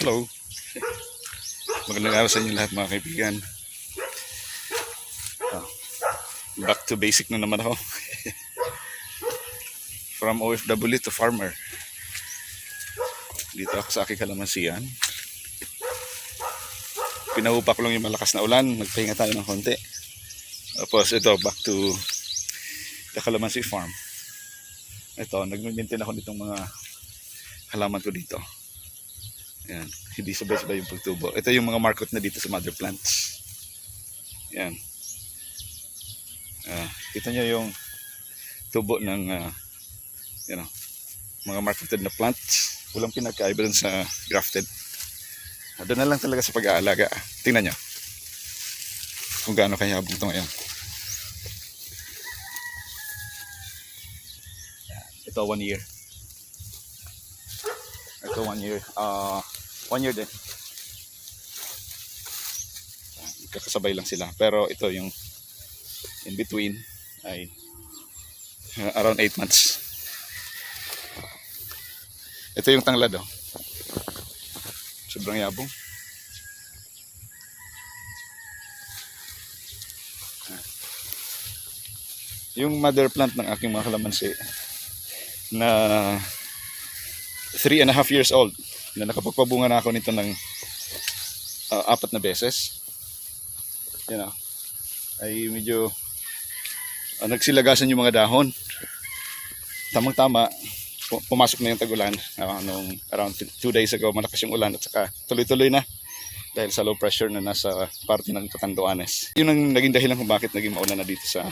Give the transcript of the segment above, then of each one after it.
Hello. Magandang araw sa inyo lahat mga kaibigan. Ah, back to basic na naman ako. From OFW to farmer. Dito ako sa aking kalamansiyan. Pinahupa ko lang yung malakas na ulan. Nagpahinga tayo ng konti. Tapos ito, back to the Calamansi farm. Ito, nag-maintain ako nitong mga halaman ko dito. Yan. Hindi sabay-sabay yung pagtubo. Ito yung mga market na dito sa mother plants. Yan. Ah, kita nyo yung tubo ng ah, you know, mga marketed na plants. Walang pinagkaiba dun sa grafted. Ah, Doon na lang talaga sa pag-aalaga. Tingnan nyo. Kung gaano kayabong ito ngayon. Ito one year. Ito one year. Ah, one year din. Kakasabay lang sila. Pero ito yung in between ay around 8 months. Ito yung tanglad oh. Sobrang yabong. Yung mother plant ng aking mga kalamansi na three and a half years old na nakapagpabunga na ako nito ng ah, apat na beses. Yan ah. Ay medyo ah, nagsilagasan yung mga dahon. Tamang-tama, pu- pumasok na yung tag-ulan. Ah, nung around 2 days ago, malakas yung ulan at saka tuloy-tuloy na dahil sa low pressure na nasa parte ng Catanduanes. Yun ang naging dahilan kung bakit naging maulan na dito sa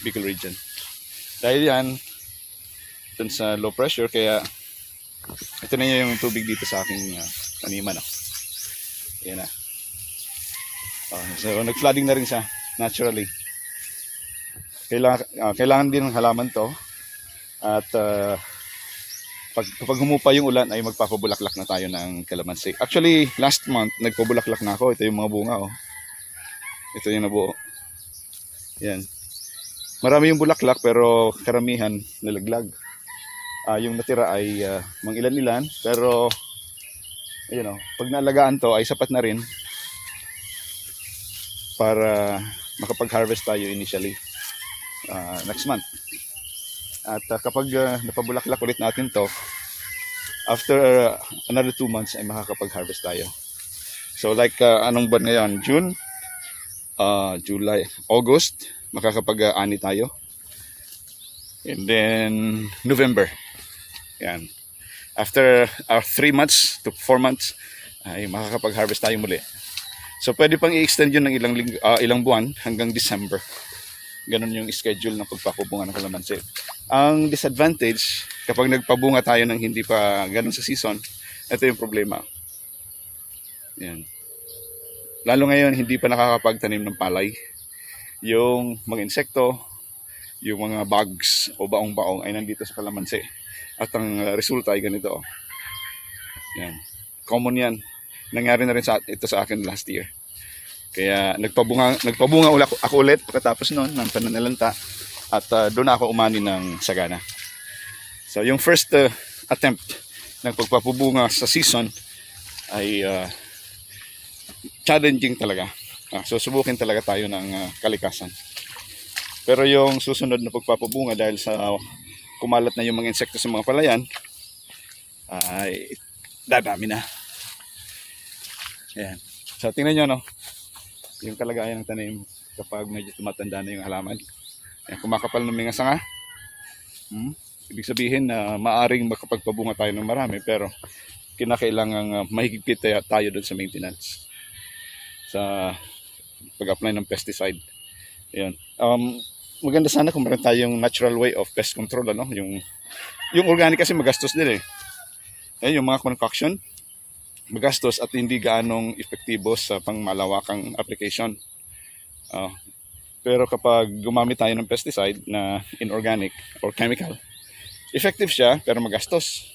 Bicol region. Dahil yan, dun sa low pressure, kaya ito na yung tubig dito sa aking uh, taniman. Oh. Yan na. Oh, so, nag-flooding na rin siya, naturally. Kailangan, ah, kailangan din ng halaman to. At ah, pag, kapag humupa yung ulan, ay magpapabulaklak na tayo ng kalamansi. Actually, last month, nagpabulaklak na ako. Ito yung mga bunga. Oh. Ito yung nabuo. Yan. Marami yung bulaklak pero karamihan nalaglag ah yung natira ay ah, mga ilan-ilan pero you know, pag naalagaan to ay sapat na rin para makapag-harvest tayo initially ah, next month. At ah, kapag ah, napabulaklak ulit natin to after ah, another two months ay makakapag-harvest tayo. So like ah, anong buwan ngayon? June, ah, July, August, makakapag-ani tayo. And then November. Yan. After our 3 months to 4 months, ay makakapag-harvest tayo muli. So pwede pang i-extend yun ng ilang, ah, ilang buwan hanggang December. Ganon yung schedule ng pagpapabunga ng kalamansi. Ang disadvantage, kapag nagpabunga tayo ng hindi pa ganon sa season, ito yung problema. Yan. Lalo ngayon, hindi pa nakakapagtanim ng palay. Yung mga insekto, yung mga bugs o baong-baong ay nandito sa kalamansi. At ang uh, resulta ay ganito. oh. Yan. Common yan. Nangyari na rin sa, ito sa akin last year. Kaya nagpabunga, nagpabunga ula, ako ulit pagkatapos noon ng pananalanta at uh, doon ako umani ng sagana. So yung first uh, attempt ng pagpapabunga sa season ay uh, challenging talaga. Ah, so subukin talaga tayo ng uh, kalikasan. Pero yung susunod na pagpapabunga dahil sa kumalat na yung mga insekto sa mga palayan, ay dadami na. Ayan. So tingnan nyo no, yung kalagayan ng tanim kapag medyo tumatanda na yung halaman. Ayan, kumakapal ng mga sanga. Hmm? Ibig sabihin na maaring makapagpabunga tayo ng marami pero kinakailangan uh, mahigpit tayo, tayo doon sa maintenance. Sa pag-apply ng pesticide. Ayan. Um, maganda sana kung meron tayong natural way of pest control ano? Yung yung organic kasi magastos din eh. Ayan, yung mga concoction magastos at hindi gaanong epektibo sa pangmalawakang application. Ah, pero kapag gumamit tayo ng pesticide na inorganic or chemical effective siya pero magastos.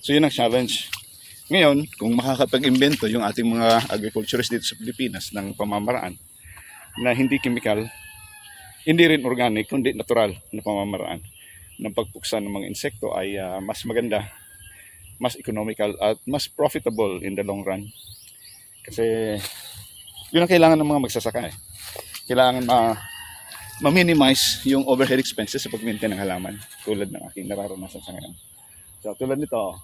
So yun ang challenge. Ngayon kung makakapag-imbento yung ating mga agriculturists dito sa Pilipinas ng pamamaraan na hindi chemical hindi rin organic kundi natural na pamamaraan ng pagpuksan ng mga insekto ay ah, mas maganda mas economical at mas profitable in the long run. Kasi yun ang kailangan ng mga magsasaka eh. Kailangan ma ma-minimize yung overhead expenses sa pag-maintain ng halaman tulad ng aking nararanasan sa ngayon. So tulad nito,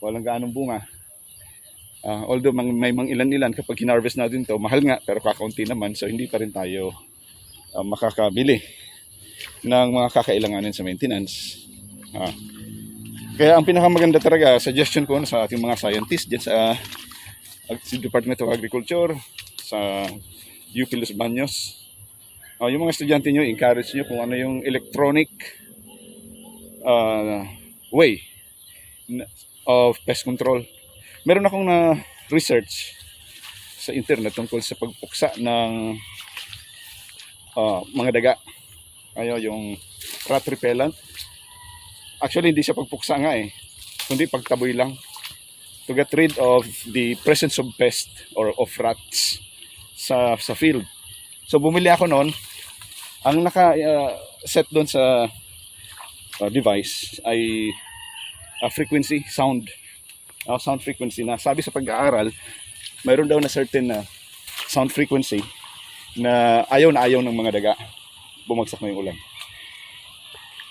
walang gaanong bunga. Ah, although may mang ilan-ilan kapag hinarvest natin to, mahal nga pero kakaunti naman so hindi pa rin tayo ah, makakabili ng mga kakailanganin sa maintenance. Ah. Kaya ang pinakamaganda talaga, suggestion ko sa ating mga scientists dyan sa uh, Department of Agriculture, sa UP Los Baños, Ah, yung mga estudyante nyo, encourage nyo kung ano yung electronic ah, way of pest control. Meron akong na research sa internet tungkol sa pagpuksa ng ah, mga daga. Ayo yung rat repellent. Actually, hindi siya pagpuksa nga eh. Kundi pagtaboy lang. To get rid of the presence of pest or of rats sa sa field. So bumili ako noon. Ang naka uh, set doon sa uh, device ay uh, frequency sound. Uh, sound frequency na sabi sa pag-aaral, mayroon daw na certain na sound frequency na ayaw na ayaw ng mga daga. Bumagsak na yung ulan.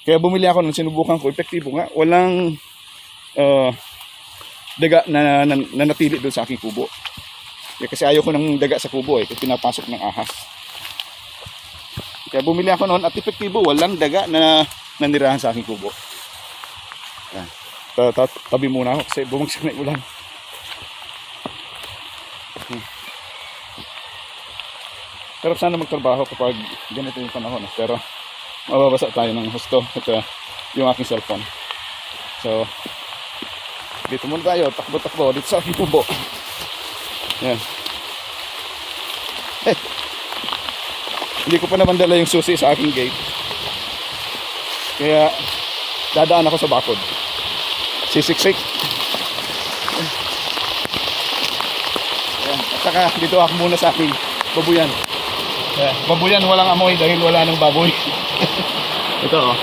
Kaya bumili ako nung sinubukan ko, epektibo nga. Walang uh, daga na, na, na natili doon sa aking kubo. Eh, kasi ayaw ko ng daga sa kubo eh, kasi pinapasok ng ahas. Kaya bumili ako noon at epektibo, walang daga na nanirahan sa aking kubo. Yan. Ta- ta- tabi muna ako kasi bumagsak na ulan. Hmm. Sarap sana magtrabaho kapag ganito yung panahon. eh. Pero mababasa tayo ng husto at uh, yung aking cellphone. So, dito muna tayo, takbo-takbo, dito sa aking kubo. Yan. Eh, hindi ko pa naman dala yung susi sa aking gate. Kaya, dadaan ako sa bakod. Sisiksik. Ayan. At saka, dito ako muna sa aking babuyan. Ayan. Babuyan, walang amoy dahil wala nang baboy. Ito, oh.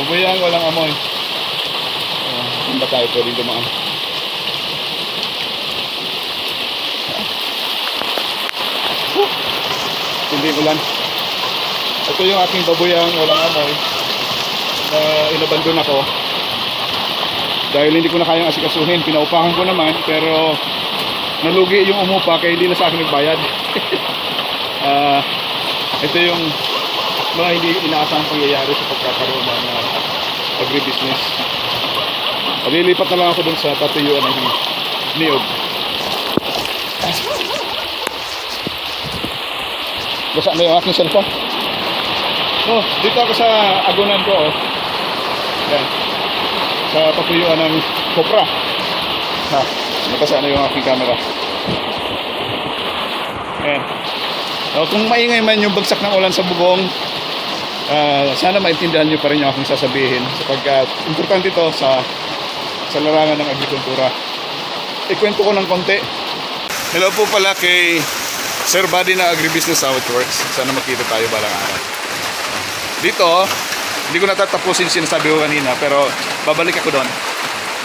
Babuyan, walang amoy. Ayan. Saan ba tayo pwedeng dumaan? hindi ulan. Ito yung aking babuyang walang amoy na inabandon ako. Dahil hindi ko na kayang asikasuhin, pinaupahan ko naman pero nalugi yung umupa kaya hindi na sa akin nagbayad. Ah, ito yung mga hindi inaasahang pangyayari sa pagkakaroon ng uh, agribusiness. Lilipat na lang ako dun sa tatayuan ng niyog. Basa na yung aking cellphone. Oh, dito ako sa agunan ko, oh. Yan. Sa patuyuan ng Copra. Ha, nabasa na yung aking camera. Ayan. Oh, kung maingay man yung bagsak ng ulan sa bubong, ah, sana maintindihan nyo pa rin yung aking sasabihin sapagkat importante ito sa sa larangan ng agrikultura. Ikwento ko ng konti. Hello po pala kay Sir Buddy na Agribusiness How It Works. Sana makita tayo balang araw. Dito, hindi ko natatapusin sinasabi ko kanina, pero babalik ako doon.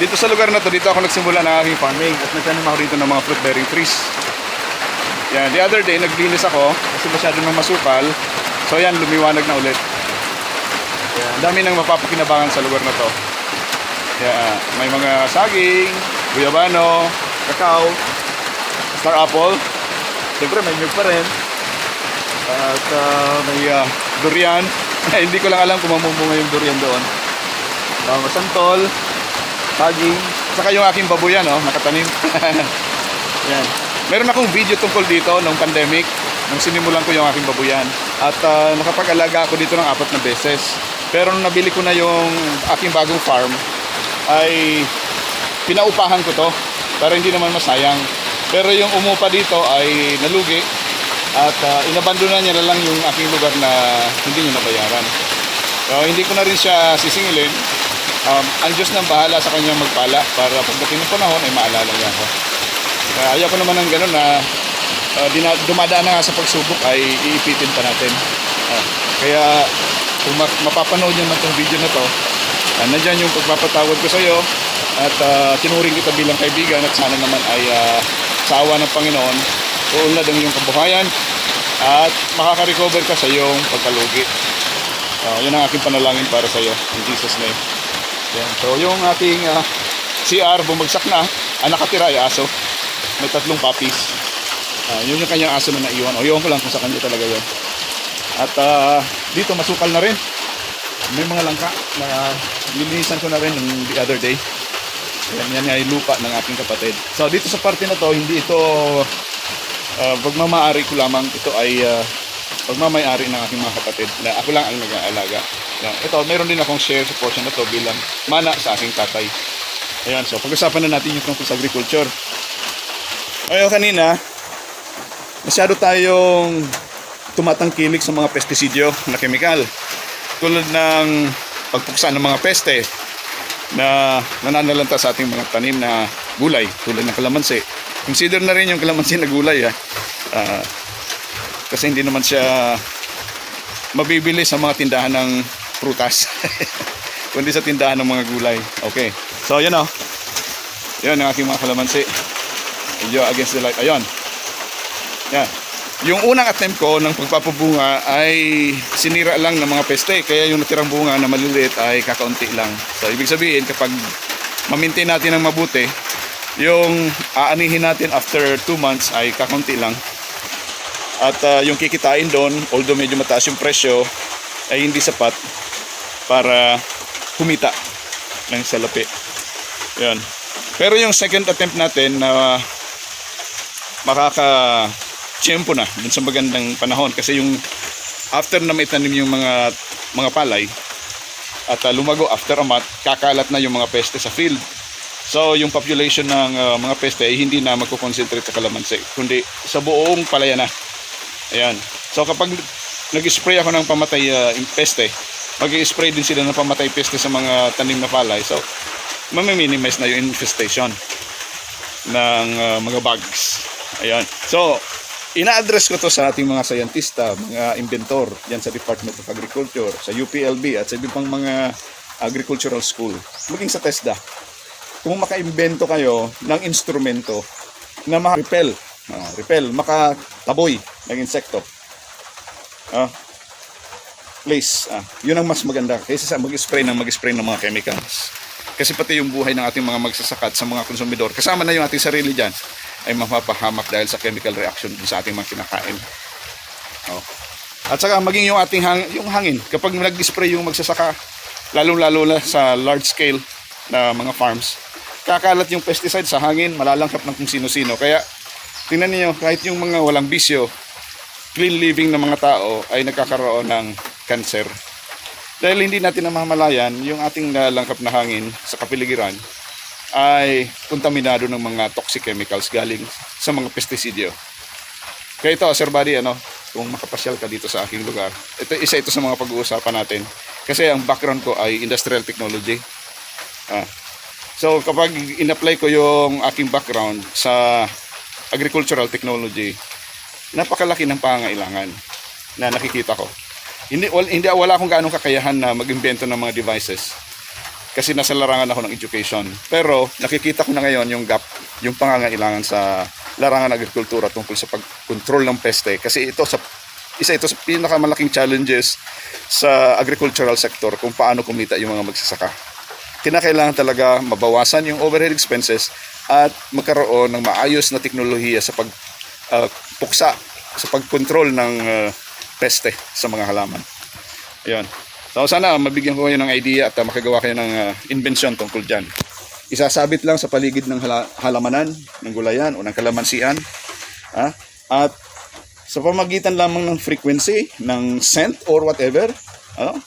Dito sa lugar na to, dito ako nagsimula ng aking farming at nagtanim ako dito ng mga fruit bearing trees. Yan, the other day, naglinis ako kasi masyado nang masukal. So yan, lumiwanag na ulit. Yan, ang dami nang mapapakinabangan sa lugar na to. Yan, may mga saging, guyabano, kakao, star apple, Siyempre may nyug pa rin. At ah, may ah, durian. Hindi ko lang alam kung mamumunga yung durian doon. Uh, santol, saging, saka yung aking babuyan, oh, nakatanim. Yan. Meron akong video tungkol dito nung pandemic, nung sinimulan ko yung aking babuyan. At ah, nakapag-alaga ako dito ng apat na beses. Pero nung nabili ko na yung aking bagong farm, ay pinaupahan ko to para hindi naman masayang. Pero yung umupa dito ay nalugi at uh, inabandonan niya na lang yung aking lugar na hindi niya nabayaran. So hindi ko na rin siya sisingilin. Um, ang Diyos nang bahala sa kanyang magpala para pagdating ng panahon ay maalala niya ako. Kaya ayaw ko naman ng gano'n na uh, dumadaan na nga sa pagsubok ay iipitin pa natin. Ah, kaya kung ma- mapapanood niyo man itong video na to, uh, nandyan yung pagpapatawad ko sa iyo At uh, tinuring kita bilang kaibigan at sana naman ay uh, sa awa ng Panginoon, uunlad ang iyong kabuhayan at makaka-recover ka sa iyong pagkalugi. Uh, yun ang aking panalangin para sa iyo. In Jesus name. Yan. So yung ating uh, CR bumagsak na, ang nakatira ay aso. May tatlong puppies. Ah, yun yung kanyang aso na naiwan. O yun ko lang kung sa kanya talaga yun. At ah, dito masukal na rin. May mga langka na nilinisan ko na rin the other day. Yan, yan ay lupa ng aking kapatid. So dito sa parte na to, hindi ito uh, pagmamaari ko lamang. Ito ay uh, pagmamayari ng aking mga kapatid na ako lang ang nag-aalaga. Yan. Ito, meron din akong share sa portion na to bilang mana sa aking tatay. Ayan, so pag-usapan na natin yung tungkol sa agriculture. Ayaw kanina, masyado tayong tumatangkilik sa mga pestisidyo na kemikal. Tulad ng pagpuksa ng mga peste na nananalanta sa ating mga tanim na gulay, tulad ng kalamansi. Consider na rin yung kalamansi na gulay. Ha? Ah, kasi hindi naman siya mabibili sa mga tindahan ng prutas. Kundi sa tindahan ng mga gulay. Okay. So, yun o. Yan ang aking mga kalamansi. Medyo against the light. Ayun. Yan. Yung unang attempt ko ng pagpapabunga ay sinira lang ng mga peste. Kaya yung natirang bunga na maliliit ay kakaunti lang. So, ibig sabihin, kapag mamintain natin ng mabuti, yung aanihin natin after 2 months ay kakaunti lang. At ah, yung kikitain doon, although medyo mataas yung presyo, ay hindi sapat para kumita ng salapi. Yan. Pero yung second attempt natin na makaka tiyempo na dun sa magandang panahon. Kasi yung after na may tanim yung mga mga palay at uh, lumago after a month kakalat na yung mga peste sa field. So yung population ng uh, mga peste ay hindi na magko-concentrate sa kalamansi kundi sa buong palaya na. Ayan. So kapag nag-spray ako ng pamatay uh, peste mag-spray din sila ng pamatay peste sa mga tanim na palay. So mamiminimise na yung infestation ng uh, mga bugs. Ayan. So, ina-address ko to sa ating mga scientista, mga inventor diyan sa Department of Agriculture, sa UPLB at sa iba pang mga agricultural school. Maging sa TESDA. Kung maka-invento kayo ng instrumento na maka-repel, ah, repel, makataboy ng insekto. Ah, please, ah, yun ang mas maganda kaysa sa mag-spray ng mag-spray ng mga chemicals. Kasi pati yung buhay ng ating mga magsasakat sa mga konsumidor, kasama na yung ating sarili dyan, ay mapapahamak dahil sa chemical reaction dun sa ating mga kinakain. Oh. At saka maging yung ating hang, yung hangin, kapag nag-spray yung magsasaka, lalong-lalo na sa large scale na mga farms, kakalat yung pesticide sa hangin, malalangkap ng kung sino-sino. Kaya tingnan niyo kahit yung mga walang bisyo, clean living ng mga tao ay nagkakaroon ng cancer. Dahil hindi natin namamalayan, yung ating nalangkap na hangin sa kapiligiran ay kontaminado ng mga toxic chemicals galing sa mga pestisidyo. Kaya ito, Sir Buddy, ano, kung makapasyal ka dito sa aking lugar, ito, isa ito sa mga pag-uusapan natin. Kasi ang background ko ay industrial technology. Ah. So kapag in-apply ko yung aking background sa agricultural technology, napakalaki ng pangailangan na nakikita ko. Hindi, wal, hindi wala akong gaanong kakayahan na mag-imbento ng mga devices kasi nasa larangan ako ng education. Pero nakikita ko na ngayon yung gap, yung pangangailangan sa larangan ng agrikultura tungkol sa pag-control ng peste kasi ito sa isa ito sa pinakamalaking challenges sa agricultural sector kung paano kumita yung mga magsasaka. Kinakailangan talaga mabawasan yung overhead expenses at magkaroon ng maayos na teknolohiya sa pagpuksa, sa pagkontrol ng uh, peste sa mga halaman. Ayun. So sana mabigyan ko kayo ng idea at uh, makagawa kayo ng uh, invention tungkol dyan. Isasabit lang sa paligid ng hala- halamanan, ng gulayan o ng kalamansian. Ha? At sa pamagitan lamang ng frequency, ng scent or whatever, ano?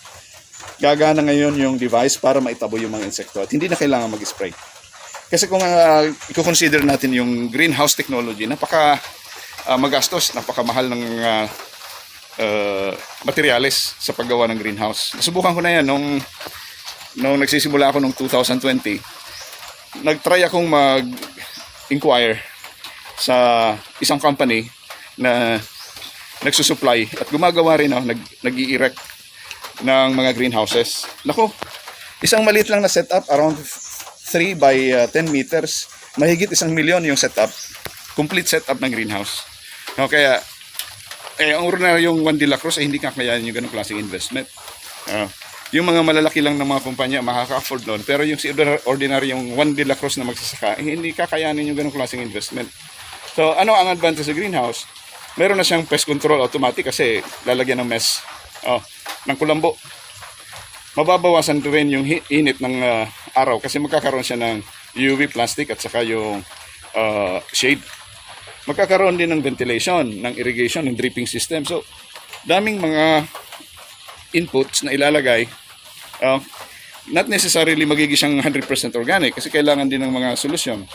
gagana ngayon yung device para maitabo yung mga insekto at hindi na kailangan mag-spray. Kasi kung uh, i-consider natin yung greenhouse technology, napaka uh, magastos, napakamahal ng uh, uh, materyales sa paggawa ng greenhouse. Nasubukan ko na yan nung, nung nagsisimula ako nung 2020. Nag-try akong mag-inquire sa isang company na nagsusupply at gumagawa rin oh, nag, nag-i-erect ng mga greenhouses. Nako, isang maliit lang na setup, around 3 by uh, 10 meters. Mahigit isang milyon yung setup. Complete setup ng greenhouse. No, kaya, eh, ang ordinary yung 1 de la Cruz ay hindi kakayanin yung ganong klaseng investment. Ah, yung mga malalaki lang ng mga kumpanya makaka-afford nun. Pero yung si ordinar- ordinary yung 1 de la Cruz na magsasaka, eh, hindi kakayanin yung ganong klaseng investment. So, ano ang advantage sa greenhouse? Meron na siyang pest control automatic kasi lalagyan ng mesh oh, ng kulambo. Mababawasan rin yung init ng ah, araw kasi magkakaroon siya ng UV plastic at saka yung ah, shade. Magkakaroon din ng ventilation, ng irrigation, ng dripping system. So, daming mga inputs na ilalagay. ah, not necessarily magiging siyang 100% organic kasi kailangan din ng mga solusyon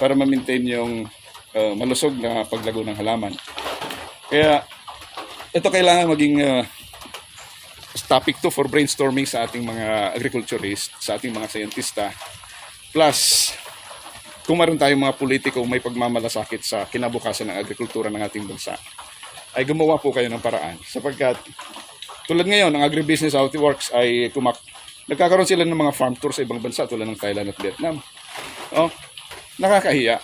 para ma-maintain yung ah, malusog na paglago ng halaman. Kaya ito kailangan maging ah, topic to for brainstorming sa ating mga agriculturist, sa ating mga scientista. Plus, kung meron tayong mga politiko may pagmamalasakit sa kinabukasan ng agrikultura ng ating bansa, ay gumawa po kayo ng paraan. Sapagkat tulad ngayon, ang agribusiness how it works ay kumak nagkakaroon sila ng mga farm tours sa ibang bansa tulad ng Thailand at Vietnam. Oh, nakakahiya.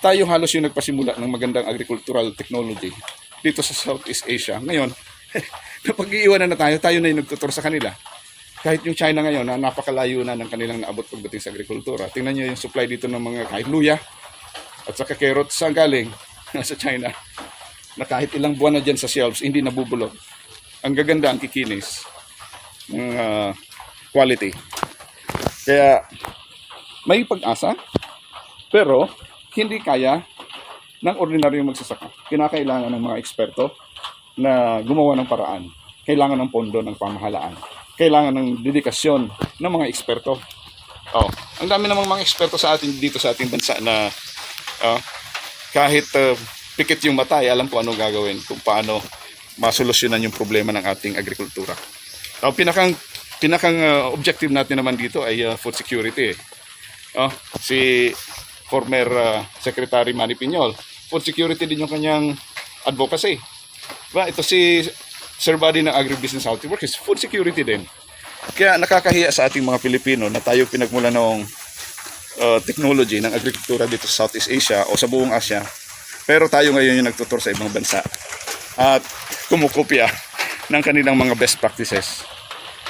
Tayo halos yung nagpasimula ng magandang agricultural technology dito sa Southeast Asia. Ngayon, napag-iiwanan na tayo, tayo na yung nagtutur sa kanila. Kahit yung China ngayon, na napakalayo na ng kanilang naabot pagdating sa agrikultura. Tingnan nyo yung supply dito ng mga kahit luya at saka carrots saan galing sa China na kahit ilang buwan na dyan sa shelves, hindi nabubulok. Ang gaganda, ang kikinis ng ah, quality. Kaya may pag-asa, pero hindi kaya ng ordinaryong magsasaka. Kinakailangan ng mga eksperto na gumawa ng paraan. Kailangan ng pondo ng pamahalaan. Kailangan ng dedikasyon ng mga eksperto. Oh, ang dami namang mga eksperto sa atin dito sa ating bansa na ah, kahit uh, pikit yung mata, ay alam ko ano gagawin kung paano masolusyonan yung problema ng ating agrikultura. Ang pinakang pinakang ah, objective natin naman dito ay ah, food security. Eh. Oh, si former ah, Secretary Manny Piñol, food security din yung kanyang advocacy. Diba? Ito si Buddy ng Agribusiness Works is food security din. Kaya nakakahiya sa ating mga Pilipino na tayo pinagmula ng uh, technology ng agrikultura dito sa Southeast Asia o sa buong Asia. Pero tayo ngayon yung nagtutur sa ibang bansa at kumukopya ng kanilang mga best practices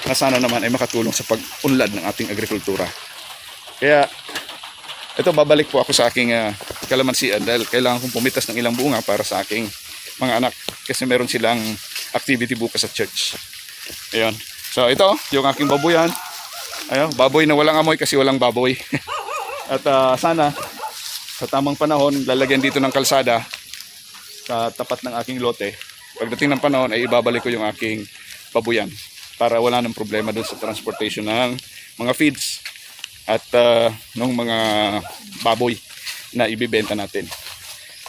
na sana naman ay makatulong sa pag-unlad ng ating agrikultura. Kaya ito babalik po ako sa aking uh, kalamansian dahil kailangan kong pumitas ng ilang bunga para sa aking mga anak kasi meron silang activity bukas sa church. Ayun. So ito, yung aking baboyan. Ayun, baboy na walang amoy kasi walang baboy. At ah, sana sa tamang panahon lalagyan dito ng kalsada sa tapat ng aking lote. Pagdating ng panahon ay ibabalik ko yung aking baboyan para wala nang problema dun sa transportation ng mga feeds at uh, ng mga baboy na ibibenta natin.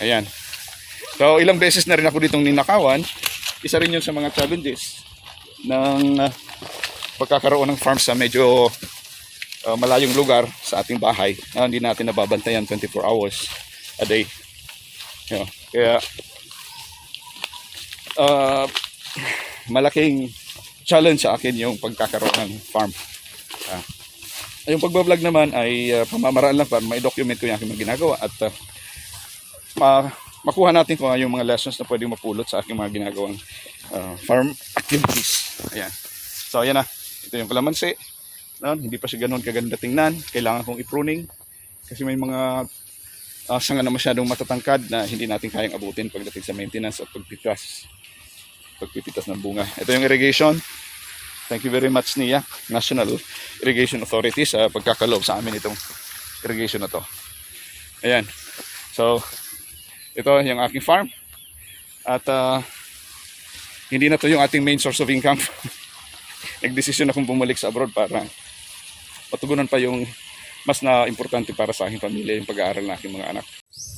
Ayan. So ilang beses na rin ako ditong ninakawan. Isa rin yun sa mga challenges ng uh, pagkakaroon ng farm sa medyo uh, malayong lugar sa ating bahay na hindi natin nababantayan 24 hours a day. Yun. Kaya uh, malaking challenge sa akin yung pagkakaroon ng farm. Ah. yung pagbablog naman ay uh, pamamaraan lang para ma-document ko yung aking ginagawa at uh, makuha natin kung ano yung mga lessons na pwedeng mapulot sa aking mga ginagawang uh, farm activities. Ayan. So, ayan na. Ito yung kalamansi. No, hindi pa siya ganun kaganda tingnan. Kailangan kong i-pruning. Kasi may mga uh, sanga na masyadong matatangkad na hindi natin kayang abutin pagdating sa maintenance at pagpitas. Pagpipitas ng bunga. Ito yung irrigation. Thank you very much NIA, National Irrigation Authority sa pagkakaloob sa amin itong irrigation na to. Ayan. So, ito yung aking farm. At ah, hindi na to yung ating main source of income. Nagdesisyon akong bumalik sa abroad para matugunan pa yung mas na importante para sa aking pamilya yung pag-aaral ng aking mga anak.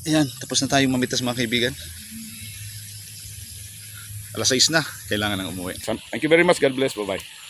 Ayan, tapos na tayong mamitas mga kaibigan. Alas 6 na, kailangan nang umuwi. Thank you very much. God bless. Bye-bye.